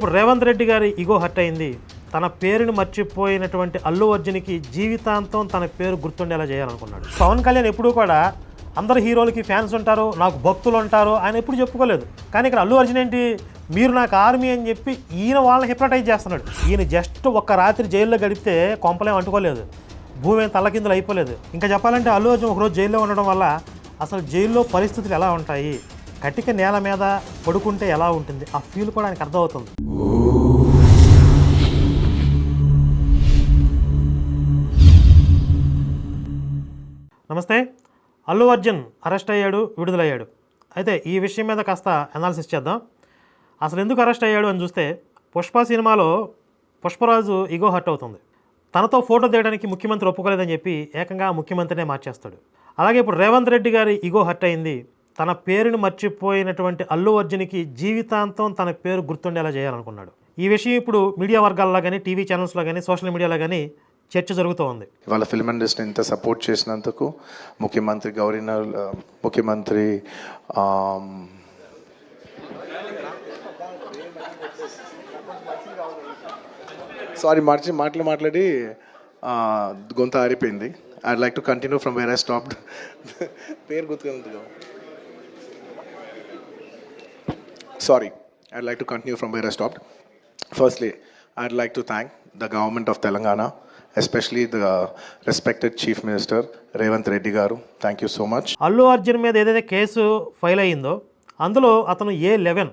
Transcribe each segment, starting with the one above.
ఇప్పుడు రేవంత్ రెడ్డి గారి ego hurt అయింది. తన పేరుని మర్చిపోయినటువంటి అల్లు అర్జున్కి జీవితాంతం తన పేరు గుర్తుండేలా చేయాలనుకున్నాడు. పవన్ కళ్యాణ్ ఎప్పుడూ కూడా అందరు హీరోలకి ఫ్యాన్స్ ఉంటారు నాకు భక్తులు ఉంటారు ఆయన ఎప్పుడు చెప్పుకోలేదు. కానీ ఇక్కడ అల్లు అర్జున్ ఏంటి? మీరు నాకు ఆర్మీ అని చెప్పి ఈయన వాళ్ళని హిప్నటైజ్ చేస్తున్నాడు. ఈయన జస్ట్ ఒక్క రాత్రి జైల్లో గడిపితే కొంపలేం అంటుకోలేదు. భూమి ఏం తల్లకిందులు అయిపోలేదు. ఇంకా చెప్పాలంటే అల్లు అర్జున్ ఒకరోజు జైల్లో ఉండడం వల్ల అసలు జైల్లో పరిస్థితులు ఎలా ఉంటాయి? కటిక నేల మీద పడుకుంటే ఎలా ఉంటుంది? ఆ ఫీల్ కూడా ఆయనకు అర్థమవుతుంది. నమస్తే. అల్లు అర్జున్ అరెస్ట్ అయ్యాడు విడుదలయ్యాడు. అయితే ఈ విషయం మీద కాస్త అనాలిసిస్ చేద్దాం. అసలు ఎందుకు అరెస్ట్ అయ్యాడు అని చూస్తే పుష్ప సినిమాలో పుష్పరాజు ఇగో హర్ట్ అవుతుంది. తనతో ఫోటో తీయడానికి ముఖ్యమంత్రి ఒప్పుకోలేదని చెప్పి ఏకంగా ముఖ్యమంత్రినే మార్చేస్తాడు. అలాగే ఇప్పుడు రేవంత్ రెడ్డి గారి ఇగో హర్ట్ అయింది. తన పేరును మర్చిపోయినటువంటి అల్లు అర్జున్కి జీవితాంతం తన పేరు గుర్తుండేలా చేయాలనుకున్నాడు. ఈ విషయం ఇప్పుడు మీడియా వర్గాల్లో కానీ టీవీ ఛానల్స్లో కానీ సోషల్ మీడియాలో కానీ చర్చ జరుగుతోంది ఇవాళ ఫిల్మ్ ఇండస్ట్రీని ఇంత సపోర్ట్ చేసినందుకు ముఖ్యమంత్రి గవర్నర్ ముఖ్యమంత్రి సారీ మార్చి మాటలు మాట్లాడి గొంత ఆరిపోయింది. I like to continue from where I stopped పేరు గుర్తుకుంది sorry I'd like to continue from where I stopped firstly I'd like to thank the government of Telangana especially the respected chief minister Revanth Reddy garu. Thank you so much Allu Arjun మీద ఏదైతే case file అయ్యిందో అందులో అతను ఏ eleven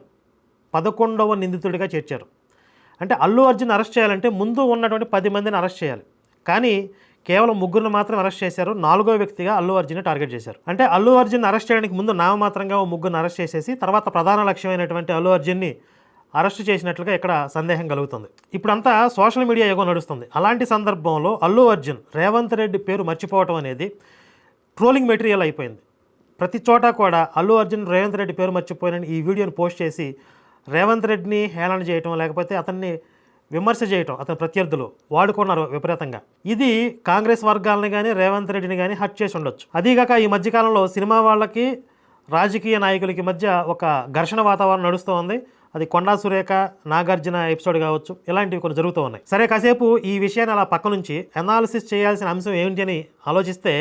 పదకొండవ నిందితుడిగా చేర్చారు. అంటే Allu Arjun arrest చేయాలంటే ముందు ఉన్నటువంటి పది మందిని అరెస్ట్ చేయాలి. కానీ కేవలం ముగ్గురిని మాత్రం అరెస్ట్ చేశారు. నాలుగో వ్యక్తిగా అల్లు అర్జున్ టార్గెట్ చేశారు. అంటే అల్లు అర్జున్ అరెస్ట్ చేయడానికి ముందు నామమాత్రంగా ఓ ముగ్గురిని అరెస్ట్ చేసేసి తర్వాత ప్రధాన లక్ష్యమైనటువంటి అల్లు అర్జున్ని అరెస్ట్ చేసినట్లుగా ఇక్కడ సందేహం కలుగుతుంది. ఇప్పుడంతా సోషల్ మీడియా యుగం నడుస్తుంది. అలాంటి సందర్భంలో అల్లు అర్జున్ రేవంత్ రెడ్డి పేరు మర్చిపోవటం అనేది ట్రోలింగ్ మెటీరియల్ అయిపోయింది. ప్రతి చోట కూడా అల్లు అర్జున్ రేవంత్ రెడ్డి పేరు మర్చిపోయిన ఈ వీడియోని పోస్ట్ చేసి రేవంత్ రెడ్డిని హేళన చేయటం లేకపోతే అతన్ని విమర్శ చేయటం అతని ప్రత్యర్థులు వాడుకున్నారు విపరీతంగా. ఇది కాంగ్రెస్ వర్గాలను కానీ రేవంత్ రెడ్డిని కానీ హట్ చేసి ఉండొచ్చు. అదీగాక ఈ మధ్యకాలంలో సినిమా వాళ్ళకి రాజకీయ నాయకులకి మధ్య ఒక ఘర్షణ వాతావరణం నడుస్తూ ఉంది. అది కొండా సురేఖ నాగార్జున ఎపిసోడ్ కావచ్చు. ఇలాంటివి కొన్ని జరుగుతూ ఉన్నాయి. సరే కాసేపు ఈ విషయాన్ని అలా పక్క నుంచి అనాలిసిస్ చేయాల్సిన అంశం ఏంటి అని ఆలోచిస్తే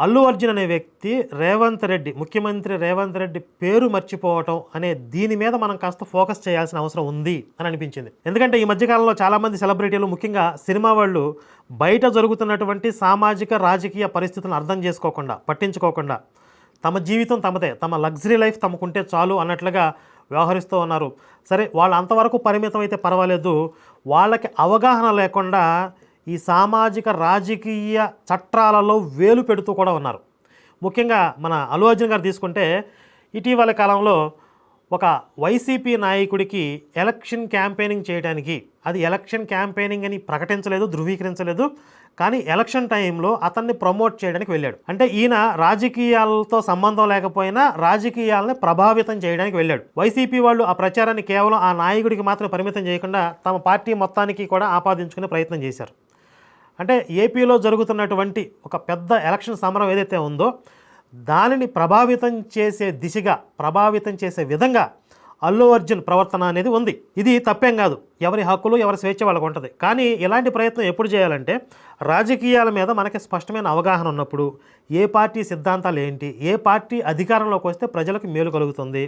అల్లు అర్జున్ అనే వ్యక్తి రేవంత్ రెడ్డి ముఖ్యమంత్రి రేవంత్ రెడ్డి పేరు మర్చిపోవటం అనే దీని మీద మనం కాస్త ఫోకస్ చేయాల్సిన అవసరం ఉంది అని అనిపించింది. ఎందుకంటే ఈ మధ్యకాలంలో చాలామంది సెలబ్రిటీలు ముఖ్యంగా సినిమా వాళ్ళు బయట జరుగుతున్నటువంటి సామాజిక రాజకీయ పరిస్థితులను అర్థం చేసుకోకుండా పట్టించుకోకుండా తమ జీవితం తమదే తమ లగ్జరీ లైఫ్ తమకుంటే చాలు అన్నట్లుగా వ్యవహరిస్తూ ఉన్నారు. సరే వాళ్ళు అంతవరకు పరిమితం అయితే పర్వాలేదు. వాళ్ళకి అవగాహన లేకుండా ఈ సామాజిక రాజకీయ చట్టాలలో వేలు పెడుతూ కూడా ఉన్నారు. ముఖ్యంగా మన అల్లు అర్జున్ గారు తీసుకుంటే ఇటీవల కాలంలో ఒక వైసీపీ నాయకుడికి ఎలక్షన్ క్యాంపెయినింగ్ చేయడానికి అది ఎలక్షన్ క్యాంపెయినింగ్ అని ప్రకటించలేదు ధృవీకరించలేదు కానీ ఎలక్షన్ టైంలో అతన్ని ప్రమోట్ చేయడానికి వెళ్ళాడు. అంటే ఈయన రాజకీయాలతో సంబంధం లేకపోయినా రాజకీయాలని ప్రభావితం చేయడానికి వెళ్ళాడు. వైసీపీ వాళ్ళు ఆ ప్రచారాన్ని కేవలం ఆ నాయకుడికి మాత్రం పరిమితం చేయకుండా తమ పార్టీ మొత్తానికి కూడా ఆపాదించుకునే ప్రయత్నం చేశారు. అంటే ఏపీలో జరుగుతున్నటువంటి ఒక పెద్ద ఎలక్షన్ సమరం ఏదైతే ఉందో దానిని ప్రభావితం చేసే దిశగా ప్రభావితం చేసే విధంగా అల్లు అర్జున్ ప్రవర్తన అనేది ఉంది. ఇది తప్పేం కాదు. ఎవరి హక్కులు ఎవరి స్వేచ్ఛ వాళ్ళకు ఉంటుంది. కానీ ఇలాంటి ప్రయత్నం ఎప్పుడు చేయాలంటే రాజకీయాల మీద మనకి స్పష్టమైన అవగాహన ఉన్నప్పుడు ఏ పార్టీ సిద్ధాంతాలు ఏంటి ఏ పార్టీ అధికారంలోకి వస్తే ప్రజలకు మేలు కలుగుతుంది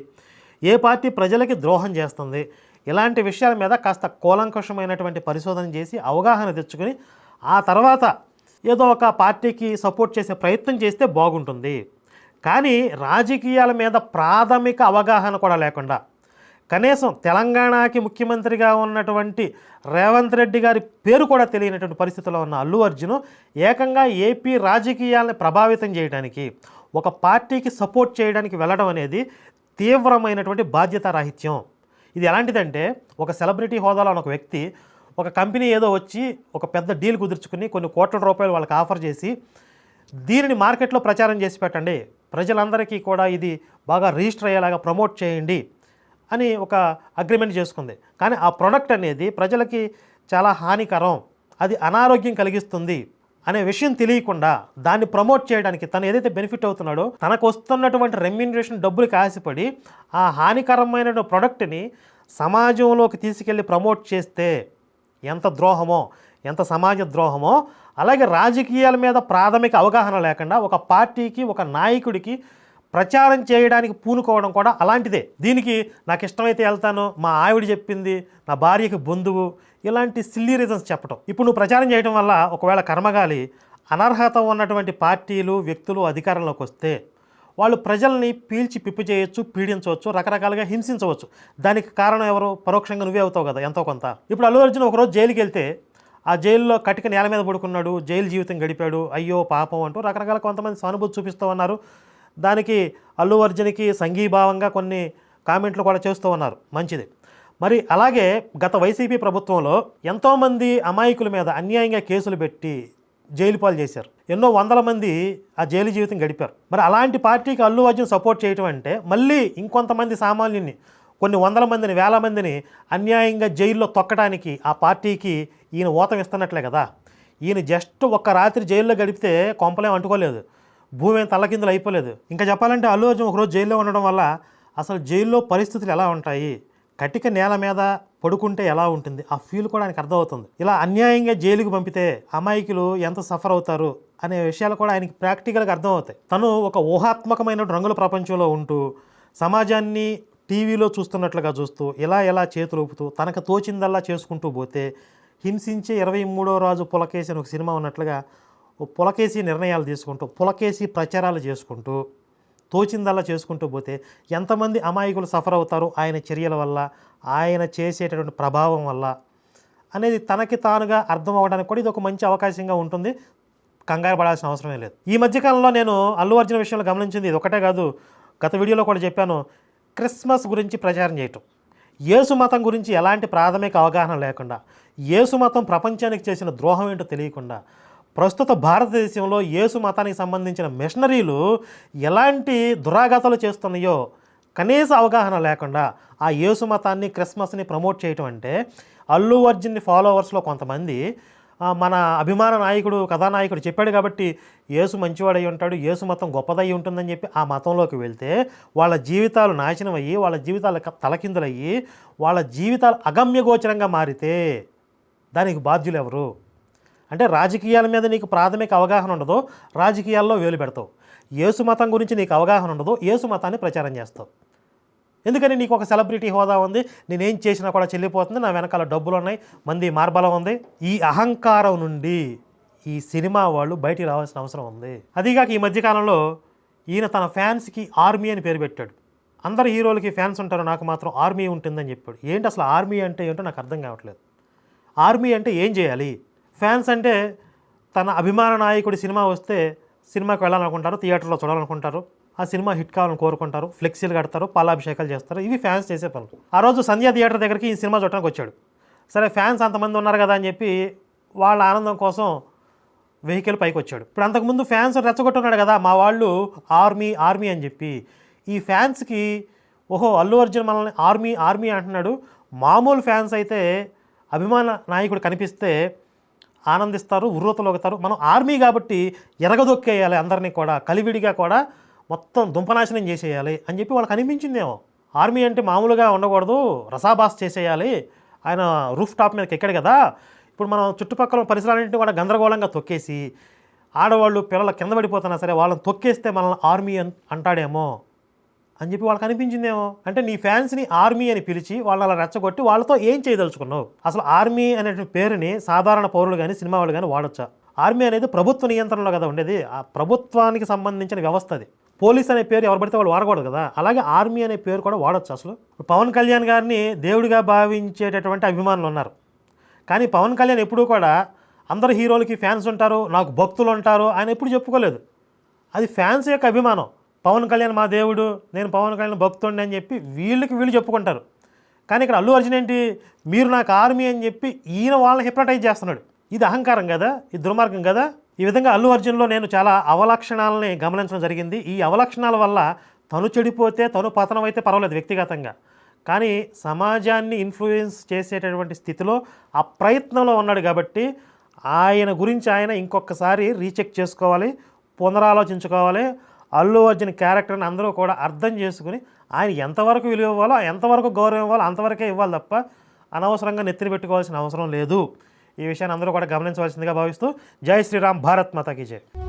ఏ పార్టీ ప్రజలకి ద్రోహం చేస్తుంది ఇలాంటి విషయాల మీద కాస్త కూలంకషమైనటువంటి పరిశోధన చేసి అవగాహన తెచ్చుకొని ఆ తర్వాత ఏదో ఒక పార్టీకి సపోర్ట్ చేసే ప్రయత్నం చేస్తే బాగుంటుంది. కానీ రాజకీయాల మీద ప్రాథమిక అవగాహన కూడా లేకుండా కనీసం తెలంగాణకి ముఖ్యమంత్రిగా ఉన్నటువంటి రేవంత్ రెడ్డి గారి పేరు కూడా తెలియనటువంటి పరిస్థితిలో ఉన్న అల్లు అర్జున్ ఏకంగా ఏపీ రాజకీయాలను ప్రభావితం చేయడానికి ఒక పార్టీకి సపోర్ట్ చేయడానికి వెళ్ళడం అనేది తీవ్రమైనటువంటి బాధ్యతారాహిత్యం. ఇది ఎలాంటిదంటే ఒక సెలబ్రిటీ హోదాలో ఉన్న ఒక వ్యక్తి ఒక కంపెనీ ఏదో వచ్చి ఒక పెద్ద డీల్ కుదుర్చుకుని కొన్ని కోట్ల రూపాయలు వాళ్ళకి ఆఫర్ చేసి దీనిని మార్కెట్లో ప్రచారం చేసి పెట్టండి ప్రజలందరికీ కూడా ఇది బాగా రిజిస్టర్ అయ్యేలాగా ప్రమోట్ చేయండి అని ఒక అగ్రిమెంట్ చేసుకుంది. కానీ ఆ ప్రోడక్ట్ అనేది ప్రజలకి చాలా హానికరం అది అనారోగ్యం కలిగిస్తుంది అనే విషయం తెలియకుండా దాన్ని ప్రమోట్ చేయడానికి తను ఏదైతే బెనిఫిట్ అవుతున్నాడో తనకు వస్తున్నటువంటి రెమ్యూనరేషన్ డబ్బులకి ఆశపడి ఆ హానికరమైన ప్రోడక్ట్ని సమాజంలోకి తీసుకెళ్ళి ప్రమోట్ చేస్తే ఎంత ద్రోహమో ఎంత సమాజ ద్రోహమో అలాగే రాజకీయాల మీద ప్రాథమిక అవగాహన లేకుండా ఒక పార్టీకి ఒక నాయకుడికి ప్రచారం చేయడానికి పూనుకోవడం కూడా అలాంటిదే. దీనికి నాకు ఇష్టమైతే వెళ్తాను మా ఆవిడ చెప్పింది నా భార్యకి బంధువు ఇలాంటి సిల్లీ రీజన్స్ చెప్పడం ఇప్పుడు నువ్వు ప్రచారం చేయడం వల్ల ఒకవేళ కర్మగాలి అనర్హత ఉన్నటువంటి పార్టీలు వ్యక్తులు అధికారంలోకి వస్తే వాళ్ళు ప్రజల్ని పీల్చి పిప్పి చేయొచ్చు పీడించవచ్చు రకరకాలుగా హింసించవచ్చు. దానికి కారణం ఎవరు? పరోక్షంగా నువ్వే అవుతావు కదా ఎంతో కొంత. ఇప్పుడు అల్లు అర్జున్ ఒకరోజు జైలుకి వెళ్తే ఆ జైల్లో కటిక నేల మీద పడుకున్నాడు జైలు జీవితం గడిపాడు. అయ్యో పాపం అంటూ రకరకాల కొంతమంది సానుభూతి చూపిస్తూ ఉన్నారు. దానికి అల్లు అర్జున్కి సంఘీభావంగా కొన్ని కామెంట్లు కూడా చేస్తూ ఉన్నారు. మంచిది. మరి అలాగే గత వైసీపీ ప్రభుత్వంలో ఎంతోమంది అమాయకుల మీద అన్యాయంగా కేసులు పెట్టి జైలు పాలు చేశారు. ఎన్నో వందల మంది ఆ జైలు జీవితం గడిపారు. మరి అలాంటి పార్టీకి అల్లు అర్జున్ సపోర్ట్ చేయటం అంటే మళ్ళీ ఇంకొంతమంది సామాన్యుని కొన్ని వందల మందిని వేల మందిని అన్యాయంగా జైల్లో తొక్కడానికి ఆ పార్టీకి ఈయన ఊతం ఇస్తున్నట్లే కదా. ఈయన జస్ట్ ఒక్క రాత్రి జైల్లో గడిపితే కొంపలేం అంటుకోలేదు. భూమి తల్లకిందులు అయిపోలేదు. ఇంకా చెప్పాలంటే అల్లు అర్జున్ ఒకరోజు జైల్లో ఉండడం వల్ల అసలు జైల్లో పరిస్థితులు ఎలా ఉంటాయి? కటిక నేల మీద పడుకుంటే ఎలా ఉంటుంది? ఆ ఫీల్ కూడా ఆయనకు అర్థమవుతుంది. ఇలా అన్యాయంగా జైలుకి పంపితే అమాయకులు ఎంత సఫర్ అవుతారు? అనే విషయాలు కూడా ఆయనకి ప్రాక్టికల్గా అర్థమవుతాయి. తను ఒక ఊహాత్మకమైన రంగుల ప్రపంచంలో ఉంటూ సమాజాన్ని టీవీలో చూస్తున్నట్లుగా చూస్తూ ఇలా ఎలా చేతులు ఊపుతూ తనకు తోచిందల్లా చేసుకుంటూ పోతే హింసించే ఇరవై మూడో రాజు పులకేసి అని ఒక సినిమా ఉన్నట్లుగా ఓ పులకేసి నిర్ణయాలు తీసుకుంటూ పులకేసి ప్రచారాలు చేసుకుంటూ తోచిందల్లా చేసుకుంటూ పోతే ఎంతమంది అమాయకులు సఫర్ అవుతారు ఆయన చర్యల వల్ల ఆయన చేసేటటువంటి ప్రభావం వల్ల అనేది తనకి తానుగా అర్థం అవ్వడానికి కూడా ఇది ఒక మంచి అవకాశంగా ఉంటుంది. కంగారు పడాల్సిన అవసరమే లేదు. ఈ మధ్యకాలంలో నేను అల్లు అర్జున్ విషయంలో గమనించింది ఇది ఒకటే కాదు. గత వీడియోలో కూడా చెప్పాను క్రిస్మస్ గురించి ప్రచారం చేయటం యేసు మతం గురించి ఎలాంటి ప్రాథమిక అవగాహన లేకుండా యేసు మతం ప్రపంచానికి చేసిన ద్రోహం ఏంటో తెలియకుండా ప్రస్తుత భారతదేశంలో యేసు మతానికి సంబంధించిన మిషనరీలు ఎలాంటి దురాఘాతాలు చేస్తున్నాయో కనీస అవగాహన లేకుండా ఆ యేసు మతాన్ని క్రిస్మస్ని ప్రమోట్ చేయటం అంటే అల్లు అర్జున్ని ఫాలోవర్స్లో కొంతమంది మన అభిమాన నాయకుడు కథానాయకుడు చెప్పాడు కాబట్టి యేసు మంచివాడై ఉంటాడు యేసు మతం గొప్పదై ఉంటుందని చెప్పి ఆ మతంలోకి వెళ్తే వాళ్ళ జీవితాలు నాశనం అయ్యి వాళ్ళ జీవితాలు తలకిందులయ్యి వాళ్ళ జీవితాలు అగమ్యగోచరంగా మారితే దానికి బాధ్యులు ఎవరు? అంటే రాజకీయాల మీద నీకు ప్రాథమిక అవగాహన ఉండదు రాజకీయాల్లో వేలు పెడతావు. యేసు మతం గురించి నీకు అవగాహన ఉండదు యేసు మతాన్ని ప్రచారం చేస్తావు. ఎందుకని నీకు ఒక సెలబ్రిటీ హోదా ఉంది నేనేం చేసినా కూడా చెల్లిపోతుంది నా వెనకాల డబ్బులు ఉన్నాయి మంది మార్బలం ఉంది. ఈ అహంకారం నుండి ఈ సినిమా వాళ్ళు బయటికి రావాల్సిన అవసరం ఉంది. అదీగాక ఈ మధ్యకాలంలో ఈయన తన ఫ్యాన్స్కి ఆర్మీ అని పేరు పెట్టాడు. అందరు హీరోలకి ఫ్యాన్స్ ఉంటారు నాకు మాత్రం ఆర్మీ ఉంటుందని చెప్పాడు. ఏంటి అసలు ఆర్మీ అంటే ఏంటో నాకు అర్థం కావట్లేదు. ఆర్మీ అంటే ఏం చేయాలి? ఫ్యాన్స్ అంటే తన అభిమాన నాయకుడి సినిమా వస్తే సినిమాకి వెళ్ళాలనుకుంటారు థియేటర్లో చూడాలనుకుంటారు. ఆ సినిమా హిట్ కావాలని కోరుకుంటారు ఫ్లెక్సీలు కడతారు పాలాభిషేకాలు చేస్తారు ఇవి ఫ్యాన్స్ చేసే పనులు. ఆ రోజు సంధ్యా థియేటర్ దగ్గరికి ఈ సినిమా చూడడానికి వచ్చాడు. సరే ఫ్యాన్స్ అంతమంది ఉన్నారు కదా అని చెప్పి వాళ్ళ ఆనందం కోసం వెహికల్ పైకి వచ్చాడు. ఇప్పుడు అంతకుముందు ఫ్యాన్స్ రెచ్చగొట్టున్నాడు కదా మా వాళ్ళు ఆర్మీ ఆర్మీ అని చెప్పి. ఈ ఫ్యాన్స్కి ఓహో అల్లు అర్జున్ మనల్ని ఆర్మీ ఆర్మీ అంటున్నాడు. మామూలు ఫ్యాన్స్ అయితే అభిమాన నాయకుడు కనిపిస్తే ఆనందిస్తారు ఉర్రూతలోగుతారు మనం ఆర్మీ కాబట్టి ఎరగదొక్కేయాలి అందరినీ కూడా కలివిడిగా కూడా మొత్తం దుంపనాశనం చేసేయాలి అని చెప్పి వాళ్ళకి అనిపించిందేమో. ఆర్మీ అంటే మామూలుగా ఉండకూడదు రసాబాస్ చేసేయాలి. ఆయన రూఫ్ టాప్ మీదకి ఎక్కాడు కదా. ఇప్పుడు మనం చుట్టుపక్కల పరిసరాలన్నింటినీ కూడా గందరగోళంగా తొక్కేసి ఆడవాళ్ళు పిల్లల కింద పడిపోతున్నా సరే వాళ్ళని తొక్కేస్తే మనల్ని ఆర్మీ అన్ అంటాడేమో. అని చెప్పి వాళ్ళకి అనిపించిందేమో. అంటే నీ ఫ్యాన్స్ని ఆర్మీ అని పిలిచి వాళ్ళ అలా రెచ్చగొట్టి వాళ్ళతో ఏం చేయదలుచుకున్నావు? అసలు ఆర్మీ అనే పేరుని సాధారణ పౌరులు కానీ సినిమా వాళ్ళు కానీ వాడొచ్చా? ఆర్మీ అనేది ప్రభుత్వ నియంత్రణలో కదా ఉండేది. ఆ ప్రభుత్వానికి సంబంధించిన వ్యవస్థ అది. పోలీస్ అనే పేరు ఎవరు పడితే వాళ్ళు వాడకూడదు కదా. అలాగే ఆర్మీ అనే పేరు కూడా వాడొచ్చు అసలు. పవన్ కళ్యాణ్ గారిని దేవుడిగా భావించేటటువంటి అభిమానులు ఉన్నారు. కానీ పవన్ కళ్యాణ్ ఎప్పుడూ కూడా అందరు హీరోలకి ఫ్యాన్స్ ఉంటారు నాకు భక్తులు ఉంటారు ఆయన ఎప్పుడు చెప్పుకోలేదు. అది ఫ్యాన్స్ యొక్క అభిమానం. పవన్ కళ్యాణ్ మా దేవుడు నేను పవన్ కళ్యాణ్ భక్తుడిని అని చెప్పి వీళ్ళకి వీళ్ళు చెప్పుకుంటారు. కానీ ఇక్కడ అల్లు అర్జున్ ఏంటి? మీరు నాకు ఆర్మీ అని చెప్పి ఈయన వాళ్ళని హిప్నటైజ్ చేస్తున్నాడు. ఇది అహంకారం కదా? ఇది దుర్మార్గం కదా? ఈ విధంగా అల్లు అర్జున్లో నేను చాలా అవలక్షణాలని గమనించడం జరిగింది. ఈ అవలక్షణాల వల్ల తను చెడిపోతే తను పతనం అయితే పర్వాలేదు వ్యక్తిగతంగా. కానీ సమాజాన్ని ఇన్ఫ్లుయెన్స్ చేసేటటువంటి స్థితిలో ఆ ప్రయత్నంలో ఉన్నాడు కాబట్టి ఆయన గురించి ఆయన ఇంకొకసారి రీచెక్ చేసుకోవాలి పునరాలోచించుకోవాలి. అల్లు అర్జున్ క్యారెక్టర్ని అందరూ కూడా అర్థం చేసుకుని ఆయన ఎంతవరకు విలువ ఇవ్వాలో ఎంతవరకు గౌరవం ఇవ్వాలో అంతవరకే ఇవ్వాలి తప్ప అనవసరంగా నెత్తిని పెట్టుకోవాల్సిన అవసరం లేదు. ఈ విషయాన్ని అందరూ కూడా గమనించవలసిందిగా భావిస్తూ జై శ్రీరామ్ భారత్ మాతాకి జై.